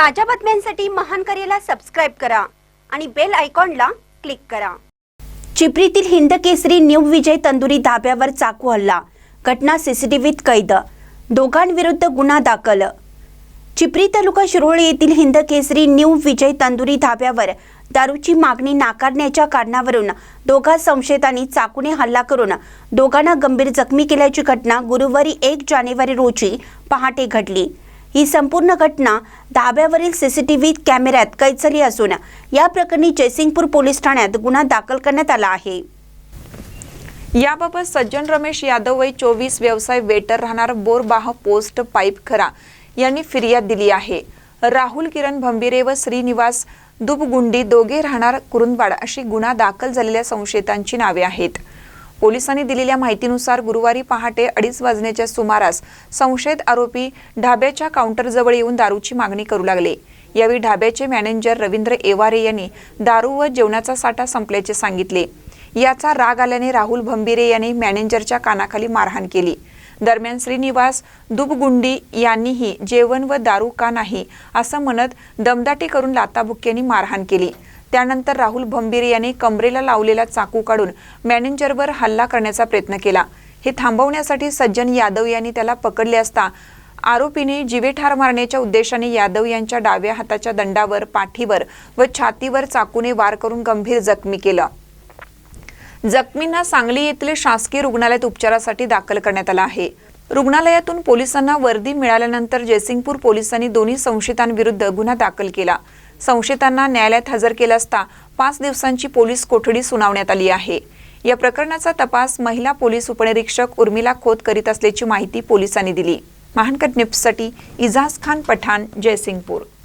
ताज्या बातम्यांसाठी महान करेला सबस्क्राईब करा आणि बेल आयकॉनला क्लिक करा. चिपरीतील हिंद केसरी न्यू विजय तंदुरी धाब्यावर चाकू हल्ला. घटना सीसीटीव्हीत कैद. दोघांविरुद्ध गुन्हा दाखल. चिपरी तालुका शिरोळे येथील हिंद केसरी न्यू विजय तंदुरी धाब्यावर दारूची मागणी नाकारण्याच्या कारणावरून दोघा संशयितांनी चाकूने हल्ला करून दोघांना गंभीर जखमी केल्याची घटना गुरुवारी एक जानेवारी रोजी पहाटे घडली. ही संपूर्ण घटना धाब्यावरील सीसीटीव्ही कॅमेऱ्यात कैद झाली असून या प्रकरणी जयसिंगपूर पोलीस ठाण्यात गुन्हा दाखल करण्यात आला आहे. याबाबत सज्जन रमेश यादव वय चोवीस व्यवसाय वेटर राहणार बोरबाह पोस्ट पाईप खरा यांनी फिर्याद दिली आहे. राहुल किरण भंबिरे व श्रीनिवास दुबगुंडी दोघे राहणार कुरुंदवाड अशी गुन्हा दाखल झालेल्या संशयितांची नावे आहेत. पोलिसांनी दिलेल्या माहितीनुसार गुरुवारी पहाटे अडीच वाजण्याच्या सुमारास संशयित आरोपी ढाब्याच्या काउंटरजवळ येऊन दारूची मागणी करू लागले. यावेळी ढाब्याचे मॅनेजर रवींद्र एवारे यांनी दारू व जेवणाचा साठा संपल्याचे सांगितले. याचा राग आल्याने राहुल भंबिरे यांनी मॅनेजरच्या कानाखाली मारहाण केली. दरम्यान श्रीनिवास दुबगुंडी यांनीही जेवण व दारू का नाही असं म्हणत दमदाटी करून लाताबुक्क्यांनी मारहाण केली. त्यानंतर राहुल भंबीर यांनी कमरेला लावलेला चाकू काढून मॅनेजरवर हल्ला करण्याचा प्रयत्न केला. हे थांबवण्यासाठी सज्जन यादव यांनी त्याला पकडले असता आरोपीने जिवेठार मारण्याच्या उद्देशाने यादव यांच्या डाव्या हाताच्या दंडावर पाठीवर व छातीवर चाकूने वार करून गंभीर जखमी केलं. जखमींना सांगली येथील शासकीय रुग्णालयात उपचारासाठी दाखल करण्यात आला आहे. रुग्णालयातून पोलिसांना वर्दी मिळाल्यानंतर जयसिंगपूर पोलिसांनी दोन्ही संशयितांविरुद्ध गुन्हा दाखल केला. संशयितांना न्यायालयात हजर केलं असता पाच दिवसांची पोलीस कोठडी सुनावण्यात आली आहे. या प्रकरणाचा तपास महिला पोलीस उपनिरीक्षक उर्मिला खोत करीत असल्याची माहिती पोलिसांनी दिली. महानकट न्यूजसाठी इजाज खान पठाण जयसिंगपूर.